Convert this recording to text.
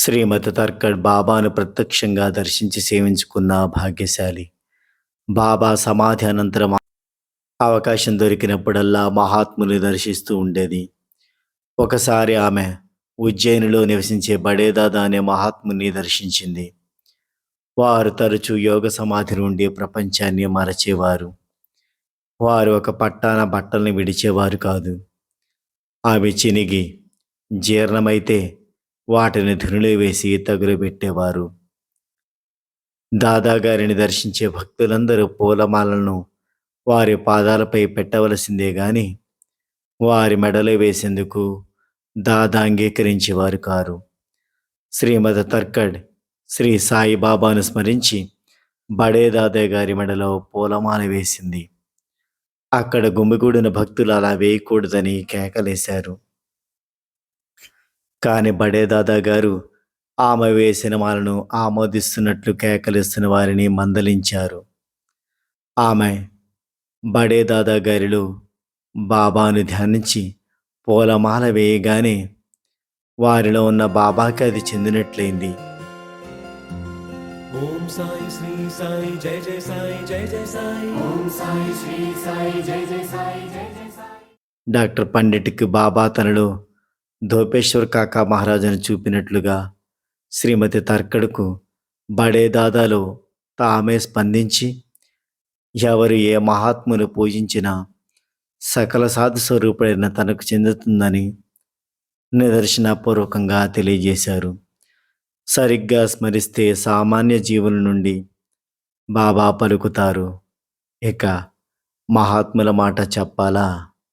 శ్రీమతి తర్కడ్ బాబాను ప్రత్యక్షంగా దర్శించి సేవించుకున్న భాగ్యశాలి. బాబా సమాధి అనంతరం అవకాశం దొరికినప్పుడల్లా మహాత్ముని దర్శిస్తూ ఉండేది. ఒకసారి ఆమె ఉజ్జయినిలో నివసించే బడేదాదా అనే మహాత్ముని దర్శించింది. వారు తరచూ యోగ సమాధి నుండి ప్రపంచాన్ని మరచేవారు. వారు ఒక పట్టాన బట్టల్ని విడిచేవారు కాదు. ఆమె చినిగి జీర్ణమైతే వాటిని ధునిలో వేసి తగులబెట్టేవారు దాదాగారిని దర్శించే భక్తులందరూ పూలమాలను వారి పాదాలపై పెట్టవలసిందే గాని వారి మెడలో వేసేందుకు దాదా అంగీకరించేవారు కారు. శ్రీమద తర్కడ్ శ్రీ సాయిబాబాను స్మరించి బడే దాదా గారి మెడలో పూలమాల వేసింది. అక్కడ గుమ్మిగూడిన భక్తులు అలా వేయకూడదని కేకలేశారు. కాని బడే దాదా గారు ఆమె వేసిన మాలను ఆమోదిస్తున్నట్లు కేకలిస్తున్న వారిని మందలించారు. ఆమె బడే దాదా గారిలో బాబాను ధ్యానించి పూలమాల వేయగానే వారిలో ఉన్న బాబాకి అది చెందినట్లయింది. ఓం సాయి శ్రీ సాయి జయ జయ సాయి జయ జయ సాయి. ఓం సాయి శ్రీ సాయి జయ జయ సాయి జయ జయ సాయి. డాక్టర్ పండిట్కి బాబా తనలో ధోపేశ్వర్ కాకా మహారాజును చూపినట్లుగా శ్రీమతి తర్కడుకు బడే దాదాలో తామే స్పందించి ఎవరు ఏ మహాత్మును పూజించినా సకల సాధు స్వరూపుడైన తనకు చెందుతుందని నిదర్శనపూర్వకంగా తెలియజేశారు. సరిగ్గా స్మరిస్తే సామాన్య జీవుల నుండి బాబా పలుకుతారు. ఇక మహాత్ముల మాట చెప్పాలా?